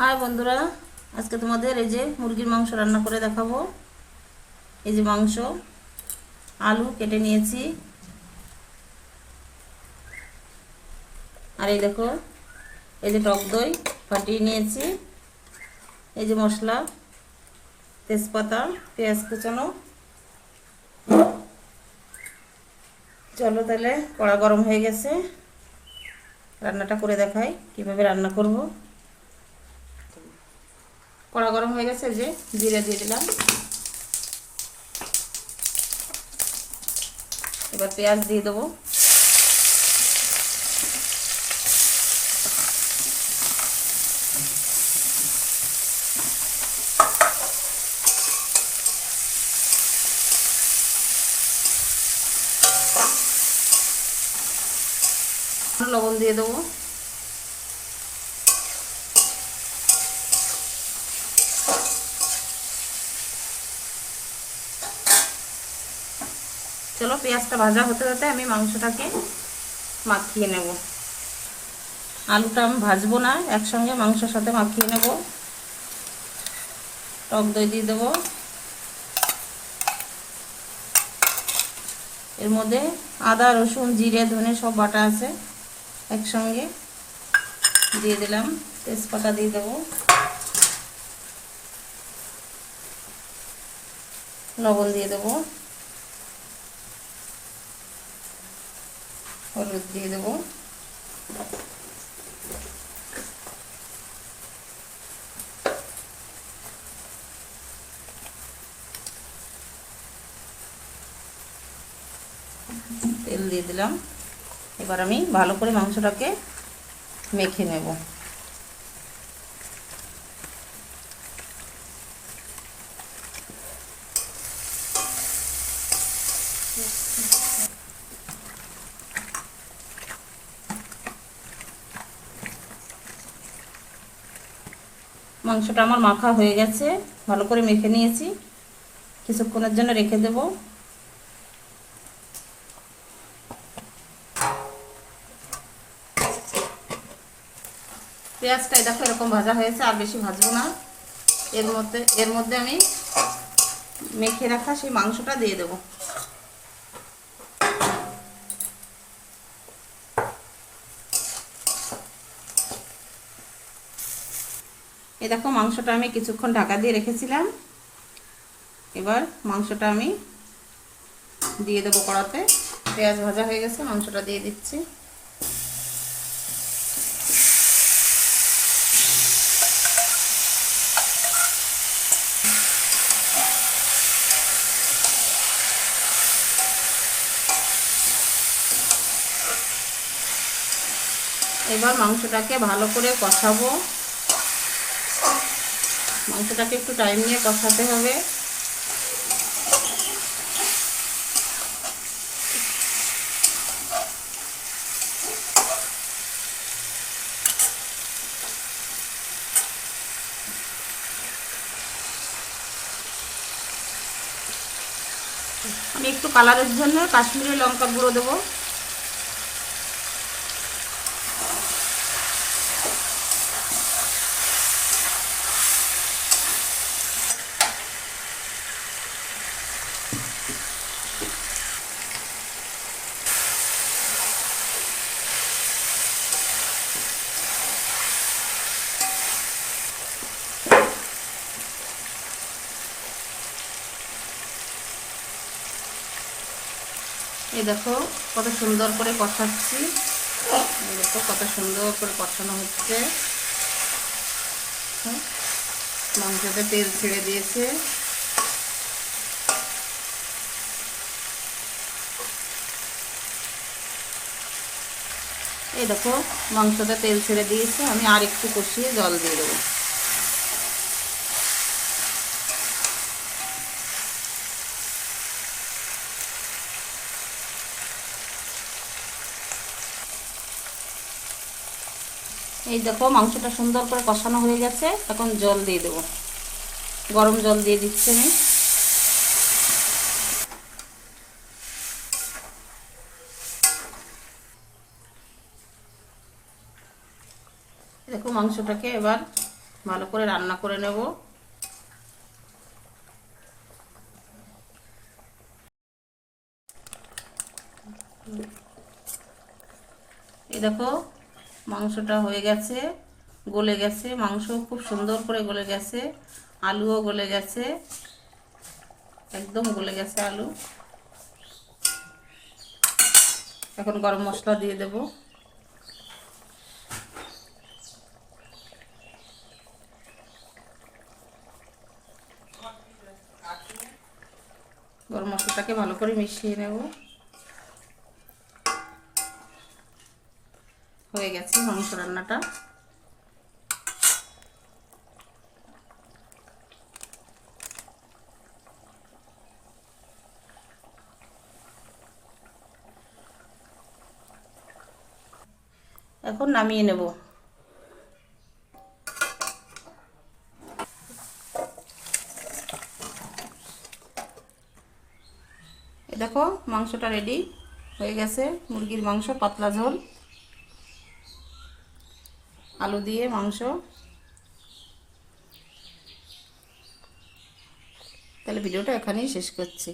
High বন্ধুরা, আজকে তোমাদের এই যে মুরগির মাংস রান্না করে দেখাবো। এই যে মাংস, আলু কেটে নিয়েছি। আর এই দেখো, এই যে টক দই ফাটিয়ে নিয়েছি। এই যে মশলা, তেজপাতা, পেঁয়াজ কুচানো। চলো তাহলে কড়া গরম হয়ে গেছে। রান্নাটা করে দেখাই কীভাবে রান্না করব। কড়া গরম হয়ে গেছে, যে জিরে দিয়ে দিলাম। এবার পেঁয়াজ দিয়ে দেবো। লবণ দিয়ে দেবো। চলো, পেঁয়াজটা ভাজা হতে হতে আমি মাংসটাকে মাখিয়ে নেব। আলুটা আমি ভাজবো না, একসঙ্গে মাংসের সাথে মাখিয়ে নেব। টক দই দিয়ে দেবো। এর মধ্যে আদা, রসুন, জিরে, ধনে সব বাটা আছে, একসঙ্গে দিয়ে দিলাম। তেজপাতা দিয়ে দেবো। লবণ দিয়ে দেবো। হলুদ দিয়ে দেবো। তেল দিয়ে দিলাম। এবার আমি ভালো করে মাংসটাকে মেখে নেব। মাংসটা আমার মাখা হয়ে গেছে। ভালো করে মেখে নিয়েছি। কিছুক্ষণের জন্য রেখে দেবো। পেঁয়াজটা দেখো এরকম ভাজা হয়েছে, আর বেশি ভাজবো না। এর মধ্যে এর মধ্যে আমি মেখে রাখা সেই মাংসটা দিয়ে দেবো। এ দেখো, মাংসটা আমি কিছুক্ষণ ঢাকা দিয়ে রেখেছিলাম। এবার মাংসটা আমি দিয়ে দেবো কড়াতে। পেঁয়াজ ভাজা হয়ে গেছে, মাংসটা দিয়ে দিচ্ছি। এবার মাংসটাকে ভালো করে কষাবো। মাংসটাকে একটু টাইম নিয়ে কষাতে হবে। আমি একটু কালারের জন্য কাশ্মীরি লঙ্কা গুঁড়ো দেবো। এই দেখো, কত সুন্দর করে কষাচ্ছি। দেখো, কত সুন্দর করে কষানো হচ্ছে। মাংসতে তেল ছেড়ে দিয়েছে। এই দেখো, মাংসতে তেল ছেড়ে দিয়েছে। আমি আর একটু কষিয়ে জল দিয়ে দেবো। এই দেখো, মাংসটা সুন্দর করে কষানো হয়ে গেছে। এখন জল দিয়ে দেবো। গরম জল দিয়ে দিচ্ছি আমি। দেখো, মাংসটাকে এবার ভালো করে রান্না করে নেব। এই দেখো মাংসটা হয়ে গেছে, গলে গেছে। মাংস খুব সুন্দর করে গলে গেছে। আলুও গলে গেছে। একদম গলে গেছে আলু। এখন গরম মশলা দিয়ে দেব। গরম মশলাটাকে ভালো করে মিশিয়ে নেব। হয়ে গেছে মাংস রান্নাটা। এখন নামিয়ে নেব। দেখো, মাংসটা রেডি হয়ে গেছে। মুরগির মাংস, পাতলা ঝোল। আলু দিয়ে মাংস। তাহলে ভিডিওটা এখানেই শেষ করছি।